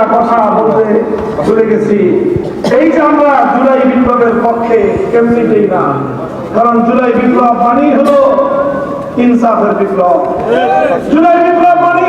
একটা কথা বলতে চলে গেছি। এই যে আমরা জুলাই বিপ্লবের পক্ষে কেমনিতেই না, কারণ জুলাই বিপ্লব মানেই হলো ইনসাফের বিপ্লব। জুলাই বিপ্লব মানে